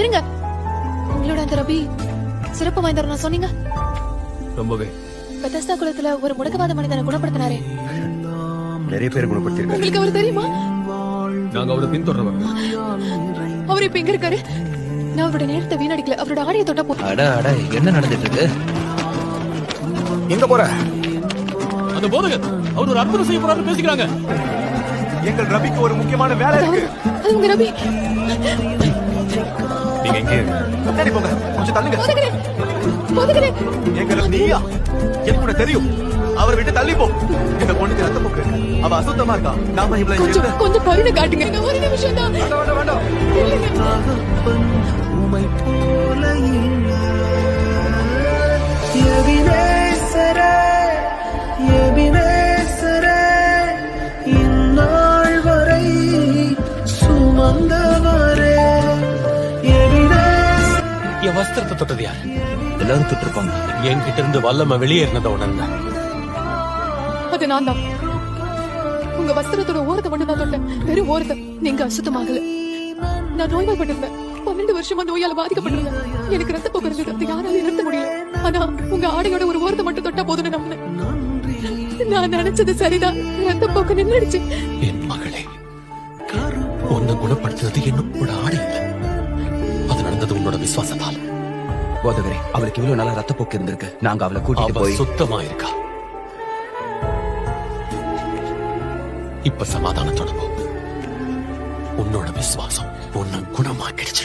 இருங்க. உங்களோட அந்த ரபி சிறப்பு வாய்ந்தவர் நான் சொன்னீங்க. ரொம்பவே. பெத்தஸ்தா குளத்துல ஒரு முடக்கவாத மனிதனை குணப்படுத்தினாரே. நிறைய பேர் குணப்படுத்திருக்காரு உங்களுக்கு அவர் தெரியுமா? நாங்க அவரை பின்தொடர்றோம் அவர் இப்ப எங்க இருக்காரு? நான் அவரோட நேரத்தை வீணடிக்கல. அவரோட ஆடிய தொட்டா போ அட அட என்ன நடந்துட்டு இருக்கு எங்க போற? அந்த போதகர் அவர் ஒரு அற்புதம் செய்ய போறாரு பேசிக்கிறாங்க. எங்கள் ரபிக்கு ஒரு முக்கியமான வேலை இருக்கு. அது உங்க ரபி நீங்க எங்கே முன்னாடி போங்க. கொஞ்சம் தள்ளுங்க. போதுகிறே போதுகிறே எங்க ரபி நீயா? எனக்கு கூட தெரியும். அவரை விட்டு தள்ளி போ இந்த பொண்ணுக்கு ரத்த போக்கு. அவ அசுத்தமா இருக்கா? நாம இவ்வளவு கொஞ்சம் கருணை காட்டுங்க. ஒரு நிமிஷம் தான் என் வஸ்திரத்தை தொட்டது யார்? எல்லாரும் தொட்டிருப்பாங்க. என்கிட்ட இருந்து வல்லம வெளியேறினத உணர்ந்தேன் அது நான் தான். உங்க வஸ்திரத்தோட ஓரத்தை மட்டும் தான் தொட்டேன். வெறும் ஓரத்தை நீங்க அசுத்தமாகல. நான் நோய்வாய்ப்பட்டிருந்தேன். பன்னெண்டு வருஷமா நோயால பாதிக்கப்பட்டிருந்தேன். எனக்கு ரத்த போக்கு இருந்தது அதை யாராலையும் நிறுத்த முடியல. ஆனா உங்க ஆடையோட ஒரு ஓரத்தை மட்டும் தொட்டா போதும்னு நம்பினேன். நான் நினைச்சது சரிதான். ரத்த போக்கு நின்றுடுச்சு. என் மகளே உன்னை குணப்படுத்துறது என்னோட ஆடை இல்லை. அது நடந்தது உன்னோட விசுவாசத்தால். போதகரே அவளுக்கு இவ்வளவு நாளா ரத்தப்போக்கு இருந்திருக்கு. நாங்க அவளை கூட்டிட்டு போய் சுத்தமா இருக்கா இப்ப சமாதானத்தோட போ. உன்னோட விசுவாசம் உன்னை குணமாக்கிடுச்சு.